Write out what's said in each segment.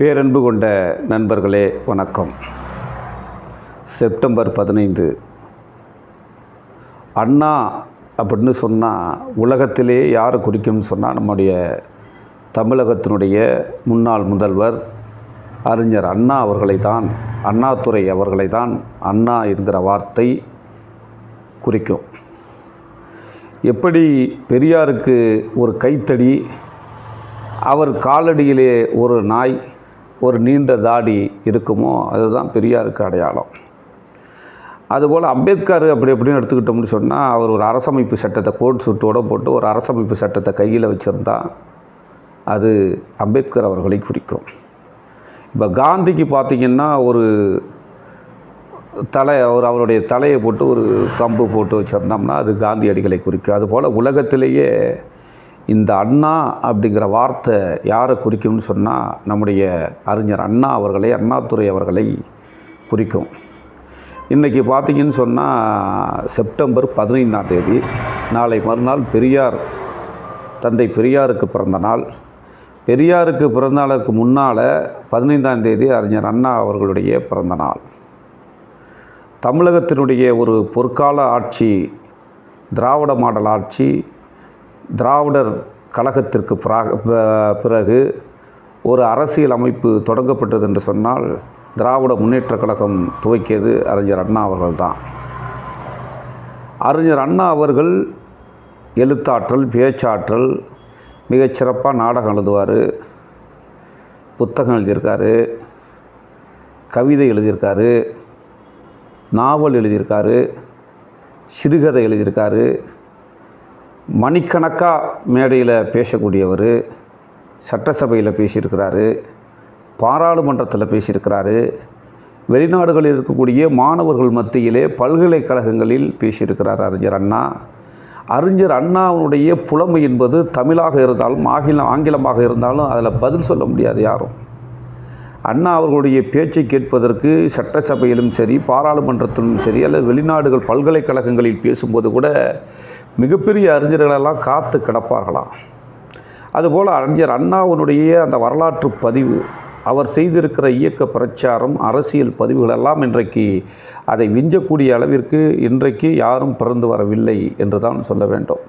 பேரன்பு கொண்ட நண்பர்களே வணக்கம். செப்டம்பர் பதினைந்து. அண்ணா அப்படின்னு சொன்னால் உலகத்திலே யாரை குறிக்கும்னு சொன்னால் நம்முடைய தமிழகத்தினுடைய முன்னாள் முதல்வர் அறிஞர் அண்ணா அவர்களை தான் அண்ணாதுரை அவர்களை தான் அண்ணா என்கிற வார்த்தை குறிக்கும். எப்படி பெரியாருக்கு ஒரு கைத்தடி அவர் காலடியிலே ஒரு நாய் ஒரு நீண்ட தாடி இருக்குமோ அதுதான் பெரியாருக்கு அடையாளம். அதுபோல் அம்பேத்கர் அப்படி எப்படின்னு எடுத்துக்கிட்டோம்னு சொன்னால் அவர் ஒரு அரசமைப்பு சட்டத்தை கோட் சுட்டோட போட்டு ஒரு அரசமைப்பு சட்டத்தை கையில் வச்சுருந்தா அது அம்பேத்கர் அவர்களை குறிக்கும். இப்போ காந்திக்கு பார்த்திங்கன்னா ஒரு தலை அவர் அவருடைய தலையை போட்டு ஒரு கம்பு போட்டு வச்சுருந்தோம்னா அது காந்தியடிகளை குறிக்கும். அதுபோல் உலகத்திலேயே இந்த அண்ணா அப்படிங்கிற வார்த்தை யாரை குறிக்கும்னு சொன்னால் நம்முடைய அறிஞர் அண்ணா அவர்களை அண்ணாதுரை அவர்களை குறிக்கும். இன்றைக்கி பார்த்திங்கன்னு சொன்னால் செப்டம்பர் பதினைந்தாம் தேதி நாளை மறுநாள் பெரியார் தந்தை பெரியாருக்கு பிறந்த நாள். பெரியாருக்கு பிறந்த நாளுக்கு முன்னால் பதினைந்தாம் தேதி அறிஞர் அண்ணா அவர்களுடைய பிறந்த நாள். தமிழகத்தினுடைய ஒரு பொற்கால ஆட்சி திராவிட மாடல் ஆட்சி திராவிடர் கழகத்திற்கு பிறகு ஒரு அரசியல் அமைப்பு தொடங்கப்பட்டது என்று சொன்னால் திராவிட முன்னேற்ற கழகம் துவக்கியது அறிஞர் அண்ணா அவர்கள் தான் அறிஞர் அண்ணா அவர்கள் எழுத்தாற்றல் பேச்சாற்றல் மிகச்சிறப்பாக நாடகம் எழுதுவார் புத்தகம் எழுதியிருக்காரு கவிதை எழுதியிருக்காரு நாவல் எழுதியிருக்காரு சிறுகதை எழுதியிருக்காரு மணிக்கணக்காக மேடையில் பேசக்கூடியவர் சட்டசபையில் பேசியிருக்கிறாரு பாராளுமன்றத்தில் பேசியிருக்கிறாரு வெளிநாடுகளில் இருக்கக்கூடிய மாணவர்கள் மத்தியிலே பல்கலைக்கழகங்களில் பேசியிருக்கிறார் அறிஞர் அண்ணா. அறிஞர் அண்ணாவுடைய புலமை என்பது தமிழாக இருந்தாலும் ஆங்கிலம் ஆங்கிலமாக இருந்தாலும் அதில் பதில் சொல்ல முடியாது யாரும். அண்ணா அவர்களுடைய பேச்சை கேட்பதற்கு சட்டசபையிலும் சரி பாராளுமன்றத்திலும் சரி அல்லது வெளிநாடுகள் பல்கலைக்கழகங்களில் பேசும்போது கூட மிகப்பெரிய அறிஞர்களெல்லாம் காத்து கிடப்பார்களாம் அதுபோல் அறிஞர் அண்ணாவினுடைய அந்த வரலாற்று பதிவு அவர் செய்திருக்கிற இயக்க பிரச்சாரம் அரசியல் பதிவுகளெல்லாம் இன்றைக்கு அதை விஞ்சக்கூடிய அளவிற்கு இன்றைக்கு யாரும் பிறந்து வரவில்லை என்று தான் சொல்ல வேண்டும்.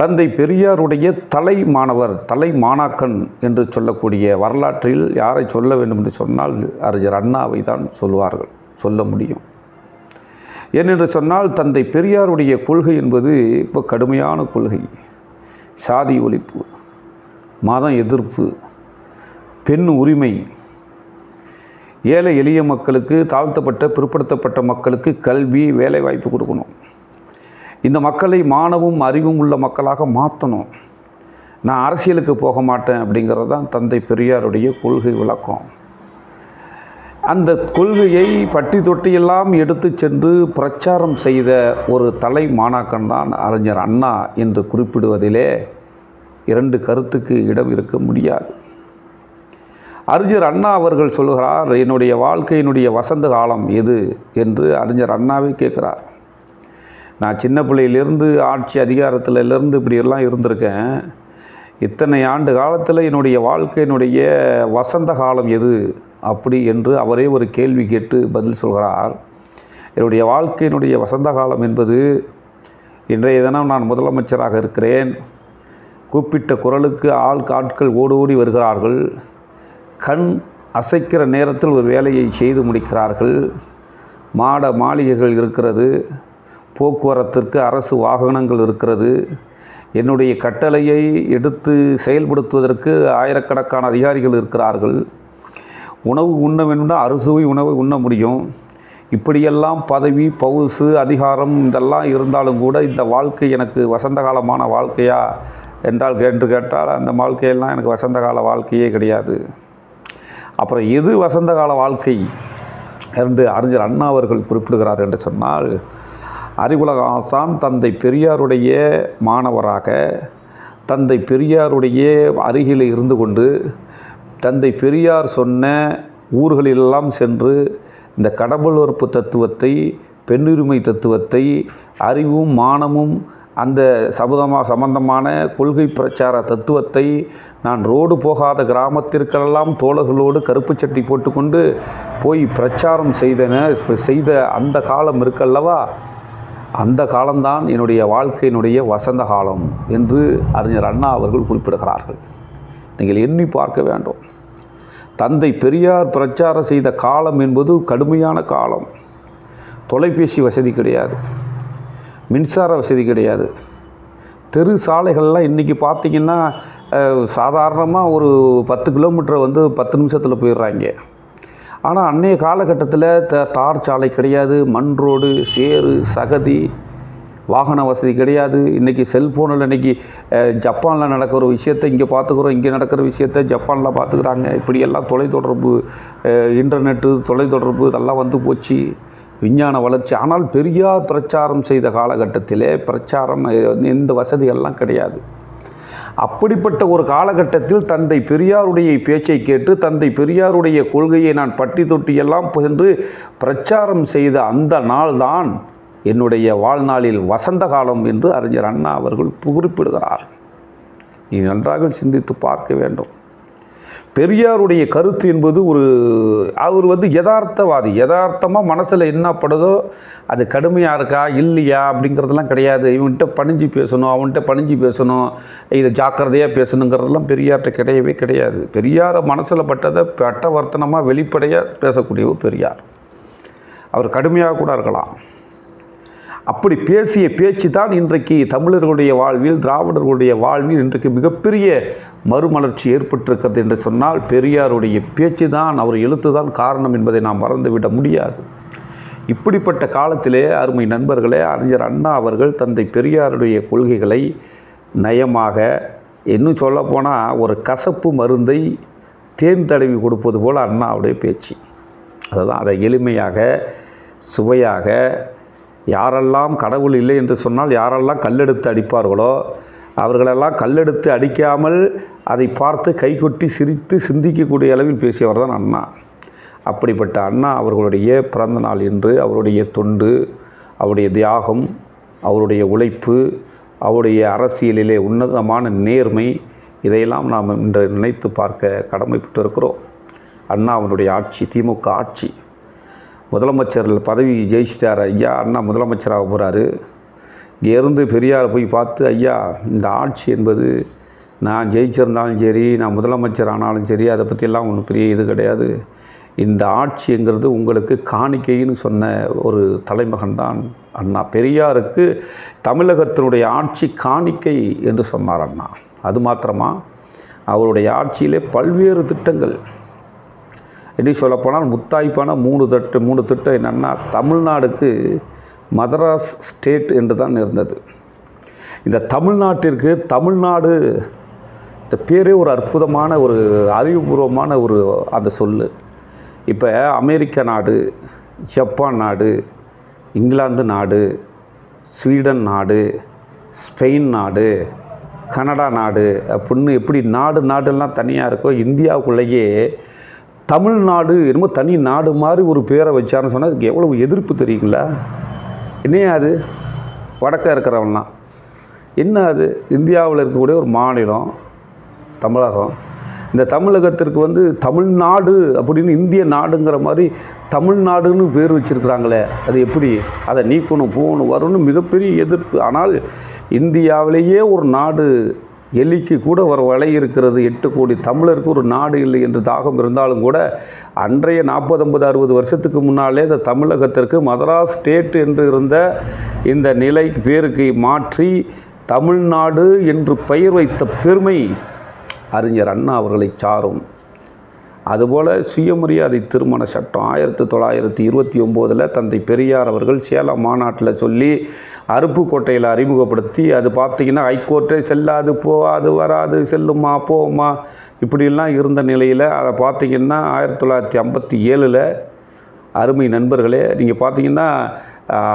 தந்தை பெரியாருடைய தலை மாணவர் தலை மாணாக்கன் என்று சொல்லக்கூடிய வரலாற்றில் யாரை சொல்ல வேண்டும் என்று சொன்னால் அறிஞர் அண்ணாவை தான் சொல்வார்கள் சொல்ல முடியும். ஏனென்று சொன்னால் தந்தை பெரியாருடைய கொள்கை என்பது இப்போ கடுமையான கொள்கை. சாதி ஒழிப்பு மதம் எதிர்ப்பு பெண் உரிமை. ஏழை எளிய மக்களுக்கு தாழ்த்தப்பட்ட பிற்படுத்தப்பட்ட மக்களுக்கு கல்வி வேலைவாய்ப்பு கொடுக்கணும். இந்த மக்களை மானவும் அறிவும் உள்ள மக்களாக மாற்றணும் நான் அரசியலுக்கு போக மாட்டேன் அப்படிங்கிறது தான் தந்தை பெரியாருடைய கொள்கை விளக்கம். அந்த கொள்கையை பட்டி தொட்டியெல்லாம் எடுத்து சென்று பிரச்சாரம் செய்த ஒரு தலை மாணாக்கன் தான் அறிஞர் அண்ணா என்று குறிப்பிடுவதிலே இரண்டு கருத்துக்கு இடம் இருக்க முடியாது. அறிஞர் அண்ணா அவர்கள் சொல்கிறார் என்னுடைய வாழ்க்கையினுடைய வசந்த காலம் எது? என்று அறிஞர் அண்ணாவே கேட்குறார். நான் சின்ன பிள்ளையிலேருந்து ஆட்சி அதிகாரத்திலேருந்து இப்படியெல்லாம் இருந்திருக்கேன். இத்தனை ஆண்டு காலத்தில் என்னுடைய வாழ்க்கையினுடைய வசந்த காலம் எது அப்படி என்று அவரே ஒரு கேள்வி கேட்டு பதில் சொல்கிறார். என்னுடைய வாழ்க்கையினுடைய வசந்த காலம் என்பது இன்றைய தினம் நான் முதலமைச்சராக இருக்கிறேன். கூப்பிட்ட குரலுக்கு ஆள் ஆட்கள் ஓடோடி வருகிறார்கள். கண் அசைக்கிற நேரத்தில் ஒரு வேலையை செய்து முடிக்கிறார்கள். மாட மாளிகைகள் இருக்கிறது. போக்குவரத்திற்கு அரசு வாகனங்கள் இருக்கிறது. என்னுடைய கட்டளையை எடுத்து செயல்படுத்துவதற்கு ஆயிரக்கணக்கான அதிகாரிகள் இருக்கிறார்கள். உணவு உண்ண வேண்டும்னா அறுசுவை உணவை உண்ண முடியும். இப்படியெல்லாம் பதவி பவுசு அதிகாரம் இதெல்லாம் இருந்தாலும் கூட இந்த வாழ்க்கை எனக்கு வசந்த காலமான வாழ்க்கையா என்றால் என்று கேட்டால் அந்த வாழ்க்கையெல்லாம் எனக்கு வசந்த கால வாழ்க்கையே கிடையாது. அப்புறம் எது வசந்த கால வாழ்க்கை? என்று அறிஞர் அண்ணா அவர்கள் குறிப்பிடுகிறார் என்று சொன்னால் அறிவுலக ஆசான் தந்தை பெரியாருடைய மாணவராக தந்தை பெரியாருடைய அருகில் இருந்து கொண்டு தந்தை பெரியார் சொன்ன ஊர்களிலெல்லாம் சென்று இந்த கடவுள் உறுப்பு தத்துவத்தை பெண்ணுரிமை தத்துவத்தை அறிவும் மானமும் அந்த சபதமாக சம்பந்தமான கொள்கை பிரச்சார தத்துவத்தை நான் ரோடு போகாத கிராமத்திற்கெல்லாம் தோழர்களோடு கருப்பு சட்டி போட்டுக்கொண்டு போய் பிரச்சாரம் செய்தன செய்த அந்த காலம் இருக்கல்லவா? அந்த காலம்தான் என்னுடைய வாழ்க்கையினுடைய வசந்த காலம் என்று அறிஞர் அண்ணா அவர்கள் குறிப்பிடுகிறார்கள். நீங்கள் எண்ணி பார்க்க வேண்டும். தந்தை பெரியார் பிரச்சாரம் செய்த காலம் என்பது கடுமையான காலம். தொலைபேசி வசதி கிடையாது. மின்சார வசதி கிடையாது. தெரு சாலைகள்லாம் இன்றைக்கி பார்த்தீங்கன்னா சாதாரணமாக ஒரு பத்து கிலோமீட்டர் வந்து பத்து நிமிஷத்தில் போயிடுறாங்க. ஆனால் அன்றைய காலகட்டத்தில் த தார் சாலை கிடையாது மண் ரோடு சேறு சகதி வாகன வசதி கிடையாது. இன்றைக்கி செல்ஃபோனில் இன்றைக்கி ஜப்பானில் நடக்கிற விஷயத்தை இங்கே பார்த்துக்குறோம் இங்கே நடக்கிற விஷயத்த ஜப்பானில் பார்த்துக்குறாங்க இப்படியெல்லாம் தொலைத்தொடர்பு இன்டர்நெட்டு தொலைத்தொடர்பு இதெல்லாம் வந்து போச்சு. விஞ்ஞான வளர்ச்சி. ஆனால் பெரியார் பிரச்சாரம் செய்த காலகட்டத்திலே பிரச்சாரம் இந்த எந்த கிடையாது. அப்படிப்பட்ட ஒரு காலகட்டத்தில் தந்தை பெரியாருடைய பேச்சை கேட்டு தந்தை பெரியாருடைய கொள்கையை நான் பட்டி தொட்டி எல்லாம் சென்று பிரச்சாரம் செய்த அந்த நாள்தான் என்னுடைய வாழ்நாளில் வசந்த காலம் என்று அறிஞர் அண்ணா அவர்கள் குறிப்பிடுகிறார். நீ நன்றாக சிந்தித்து பார்க்க வேண்டும். பெரியாருடைய கருத்து என்பது ஒரு அவர் வந்து யதார்த்தவாதி. யதார்த்தமாக மனசில் என்ன படுதோ அது கடுமையாக இருக்கா இல்லையா அப்படிங்கிறதெல்லாம் கிடையாது. இவன்கிட்ட பணிஞ்சு பேசணும் அவன்கிட்ட பணிஞ்சு பேசணும் இதை ஜாக்கிரதையாக பேசணுங்கிறதெல்லாம் பெரியார்கிட்ட கிடையவே கிடையாது. பெரியாரை மனசில் பட்டதை பட்டவர்த்தனமாக வெளிப்படையாக பேசக்கூடிய ஒரு பெரியார். அவர் கடுமையாக கூட இருக்கலாம். அப்படி பேசிய பேச்சு தான் இன்றைக்கு தமிழர்களுடைய வாழ்வில் திராவிடர்களுடைய வாழ்வில் இன்றைக்கு மிகப்பெரிய மறுமலர்ச்சி ஏற்பட்டிருக்கிறது என்று சொன்னால் பெரியாருடைய பேச்சு தான் அவர் எழுத்து தான் காரணம் என்பதை நாம் மறந்துவிட முடியாது. இப்படிப்பட்ட காலத்திலே அருமை நண்பர்களே அறிஞர் அண்ணா அவர்கள் தந்தை பெரியாருடைய கொள்கைகளை நயமாக இன்னும் சொல்லப்போனால் ஒரு கசப்பு மருந்தை தேன் தடவி கொடுப்பது போல் அண்ணாவுடைய பேச்சு. அதுதான் அதை எளிமையாக சுவையாக யாரெல்லாம் கடவுள் இல்லை என்று சொன்னால் யாரெல்லாம் கல்லெடுத்து அடிப்பார்களோ அவர்களெல்லாம் கல்லெடுத்து அடிக்காமல் அதை பார்த்து கைகொட்டி சிரித்து சிந்திக்கக்கூடிய அளவில் பேசியவர் தான் அண்ணா. அப்படிப்பட்ட அண்ணா அவர்களுடைய பிறந்த நாள் என்று அவருடைய தொண்டு அவருடைய தியாகம் அவருடைய உழைப்பு அவருடைய அரசியலிலே உன்னதமான நேர்மை இதையெல்லாம் நாம் இன்று நினைத்து பார்க்க கடமைப்பட்டு இருக்கிறோம் அண்ணாவினுடைய ஆட்சி திமுக ஆட்சி. முதலமைச்சர் பதவி ஜெயிச்சிட்டார். ஐயா அண்ணா முதலமைச்சராக போகிறாரு இருந்து பெரியார் போய் பார்த்து ஐயா இந்த ஆட்சி என்பது நான் ஜெயிச்சிருந்தாலும் சரி நான் முதலமைச்சர் ஆனாலும் சரி அதை பற்றியெல்லாம் ஒன்றும் பெரிய இது கிடையாது. இந்த ஆட்சிங்கிறது உங்களுக்கு காணிக்கைன்னு சொன்ன ஒரு தலைமகன் தான் அண்ணா. பெரியாருக்கு தமிழகத்தினுடைய ஆட்சி காணிக்கை என்று சொன்னார் அண்ணா. அது மாத்திரமா? அவருடைய ஆட்சியிலே பல்வேறு திட்டங்கள் எப்படி சொல்லப்போனால் முத்தாய்ப்பான மூணு தட்டு மூணு திட்டம் என்னென்னா தமிழ்நாடுக்கு மதராஸ் ஸ்டேட் என்று தான் இருந்தது. இந்த தமிழ்நாட்டிற்கு தமிழ்நாடு இந்த பேரே ஒரு அற்புதமான ஒரு அறிவுபூர்வமான ஒரு அந்த சொல்லு. இப்போ அமெரிக்க நாடு ஜப்பான் நாடு இங்கிலாந்து நாடு ஸ்வீடன் நாடு ஸ்பெயின் நாடு கனடா நாடு அப்படின்னு எப்படி நாடு நாடெல்லாம் தனியாக இருக்கோ இந்தியாவுக்குள்ளேயே தமிழ்நாடு என்னமோ தனி நாடு மாதிரி ஒரு பேரை வச்சாருன்னு சொன்னால் அதுக்கு எவ்வளவு எதிர்ப்பு தெரியுங்களா? என்னையா அது? வடக்க இருக்கிறவன்லாம் என்ன அது? இந்தியாவில் இருக்கக்கூடிய ஒரு மாநிலம் தமிழகம். இந்த தமிழகத்திற்கு வந்து தமிழ்நாடு அப்படின்னு இந்திய நாடுங்கிற மாதிரி தமிழ்நாடுன்னு பேர் வச்சுருக்குறாங்களே அது எப்படி? அதை நீக்கணும் போகணும் வரணும் மிகப்பெரிய எதிர்ப்பு. ஆனால் இந்தியாவிலேயே ஒரு நாடு எலிக்கு கூட ஒரு வலை இருக்கிறது. எட்டு கோடி தமிழருக்கு ஒரு நாடு இல்லை என்று தாகம் இருந்தாலும் கூட அன்றைய நாற்பது ஐம்பது அறுபது வருஷத்துக்கு முன்னாலே இந்த தமிழகத்திற்கு மதராஸ் ஸ்டேட் என்று இருந்த இந்த நிலை பேருக்கு மாற்றி தமிழ்நாடு என்று பெயர் வைத்த பெருமை அறிஞர் அண்ணா அவர்களை சாரும். அதுபோல் சுயமரியாதை திருமண சட்டம் ஆயிரத்தி தொள்ளாயிரத்தி இருபத்தி ஒம்போதில் தந்தை பெரியார் அவர்கள் சேலம் மாநாட்டில் சொல்லி அருப்புக்கோட்டையில் அறிமுகப்படுத்தி அது பார்த்திங்கன்னா ஹைகோர்ட்டே செல்லாது போகாது வராது செல்லுமா போமா இப்படிலாம் இருந்த நிலையில் அதை பார்த்திங்கன்னா ஆயிரத்தி தொள்ளாயிரத்தி ஐம்பத்தி ஏழில் அருமை நண்பர்களே நீங்கள் பார்த்தீங்கன்னா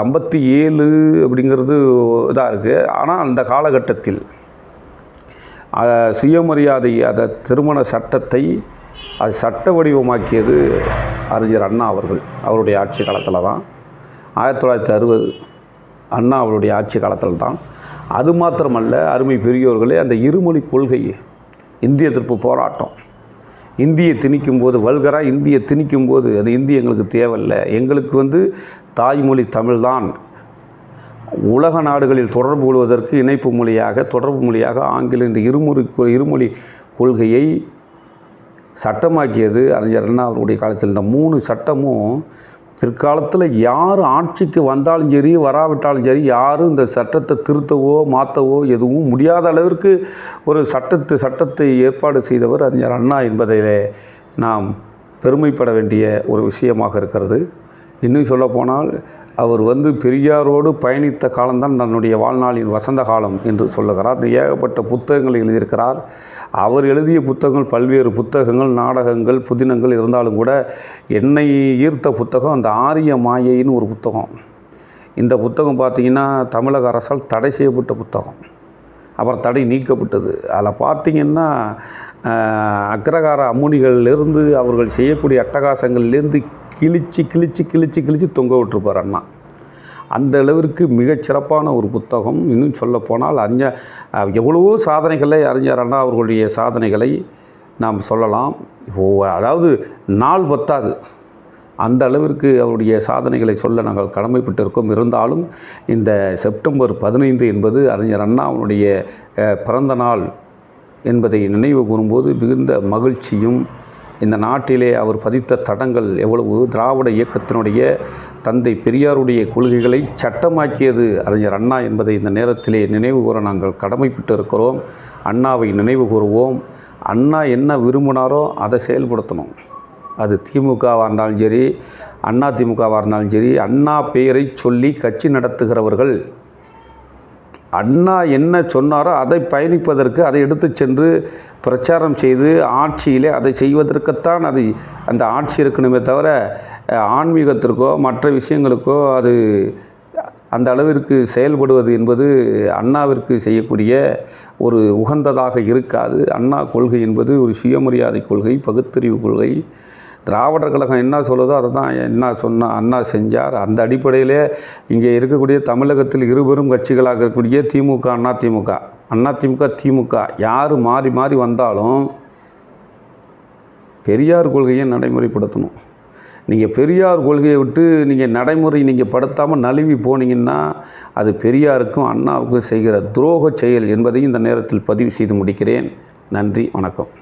ஐம்பத்தி ஏழு அப்படிங்கிறது இதாக இருக்குது ஆனால் அந்த காலகட்டத்தில் சுயமரியாதை அதை திருமண சட்டத்தை அது சட்ட வடிவமாக்கியது அறிஞர் அண்ணா அவர்கள். அவருடைய ஆட்சி காலத்தில் தான் ஆயிரத்தி தொள்ளாயிரத்தி அறுபது அண்ணா அவருடைய ஆட்சி காலத்தில் தான் அது மாத்திரமல்ல அருமை பெரியோர்களே அந்த இருமொழி கொள்கை இந்திய எதிர்ப்பு போராட்டம். இந்தியை திணிக்கும் போது வல்கராக இந்தியை திணிக்கும் போது அது இந்தி எங்களுக்கு தேவையில்லை. எங்களுக்கு வந்து தாய்மொழி தமிழ்தான். உலக நாடுகளில் தொடர்பு கொள்வதற்கு இணைப்பு மொழியாக தொடர்பு மொழியாக ஆங்கிலம் இந்த இருமொழி இருமொழி கொள்கையை சட்டமாக்கியது அறிஞர் அண்ணா அவருடைய காலத்தில். இந்த மூணு சட்டமும் பிற்காலத்தில் யார் ஆட்சிக்கு வந்தாலும் சரி வராவிட்டாலும் சரி யாரும் இந்த சட்டத்தை திருத்தவோ மாற்றவோ எதுவும் முடியாத அளவிற்கு ஒரு சட்டத்து சட்டத்தை ஏற்பாடு செய்தவர் அறிஞர் அண்ணா என்பதிலே நாம் பெருமைப்பட வேண்டிய ஒரு விஷயமாக இருக்கிறது. இன்னும் சொல்லப்போனால் அவர் வந்து பெரியாரோடு பயணித்த காலம்தான் தன்னுடைய வாழ்நாளின் வசந்த காலம் என்று சொல்லுகிறார். ஏகப்பட்ட புத்தகங்களை எழுதியிருக்கிறார். அவர் எழுதிய புத்தகங்கள் பல்வேறு புத்தகங்கள் நாடகங்கள் புதினங்கள் இருந்தாலும் கூட என்னை ஈர்த்த புத்தகம் அந்த ஆரிய மாயைன்னு ஒரு புத்தகம். இந்த புத்தகம் பார்த்திங்கன்னா தமிழக அரசால் தடை செய்யப்பட்ட புத்தகம். அப்புறம் தடை நீக்கப்பட்டது. அதில் பார்த்தீங்கன்னா அக்ரகார அம்முனிகளிலிருந்து அவர்கள் செய்யக்கூடிய அட்டகாசங்கள்லேருந்து கிழிச்சு கிழிச்சு கிழிச்சு கிழிச்சு தொங்க விட்டுருப்பார் அண்ணா. அந்த அளவிற்கு மிகச்சிறப்பான ஒரு புத்தகம். இன்னும் சொல்லப்போனால் அறிஞர் எவ்வளவோ சாதனைகளை அறிஞர் அண்ணா அவர்களுடைய சாதனைகளை நாம் சொல்லலாம். ஓ அதாவது நாள் பத்தாது. அந்த அளவிற்கு அவருடைய சாதனைகளை சொல்ல நாங்கள் கடமைப்பட்டிருக்கோம். இருந்தாலும் இந்த செப்டம்பர் பதினைந்து என்பது அறிஞர் அண்ணா அவனுடைய பிறந்த நாள் என்பதை நினைவு கூறும்போது மிகுந்த மகிழ்ச்சியும் இந்த நாட்டிலே அவர் பதித்த தடங்கள் எவ்வளவு? திராவிட இயக்கத்தினுடைய தந்தை பெரியாருடைய கொள்கைகளை சட்டமாக்கியது அறிஞர் அண்ணா என்பதை இந்த நேரத்திலே நினைவு கூற நாங்கள் கடமைப்பட்டு இருக்கிறோம் அண்ணாவை நினைவு கூறுவோம். அண்ணா என்ன விரும்பினாரோ அதை செயல்படுத்தணும். அது திமுகவாக இருந்தாலும் சரி அண்ணா திமுகவாக இருந்தாலும் சரி அண்ணா பெயரை சொல்லி கட்சி நடத்துகிறவர்கள் அண்ணா என்ன சொன்னாரோ அதை பயணிப்பதற்கு அதை எடுத்து சென்று பிரச்சாரம் செய்து ஆட்சியிலே அதை செய்வதற்குத்தான் அது அந்த ஆட்சி இருக்கணுமே தவிர ஆன்மீகத்திற்கோ மற்ற விஷயங்களுக்கோ அது அந்த அளவிற்கு செயல்படுவது என்பது அண்ணாவிற்கு செய்யக்கூடிய ஒரு உகந்ததாக இருக்காது. அண்ணா கொள்கை என்பது ஒரு சுயமரியாதை கொள்கை பகுத்தறிவு கொள்கை. திராவிடர் கழகம் என்ன சொல்லுதோ அதை தான் என்ன சொன்னா அண்ணா செஞ்சார். அந்த அடிப்படையிலே இங்கே இருக்கக்கூடிய தமிழகத்தில் இருபெரும் கட்சிகளாக இருக்கக்கூடிய திமுக அண்ணா திமுக. அண்ணா திமுக திமுக. யார் மாறி மாறி வந்தாலும் பெரியார் கொள்கையை நடைமுறைப்படுத்தணும். நீங்கள் பெரியார் கொள்கையை விட்டு நீங்கள் நடைமுறை நீங்கள் படுத்தாமல் நழுவி போனீங்கன்னா அது பெரியாருக்கும் அண்ணாவுக்கும் செய்கிற துரோக செயல் என்பதையும் இந்த நேரத்தில் பதிவு செய்து முடிக்கிறேன். நன்றி வணக்கம்.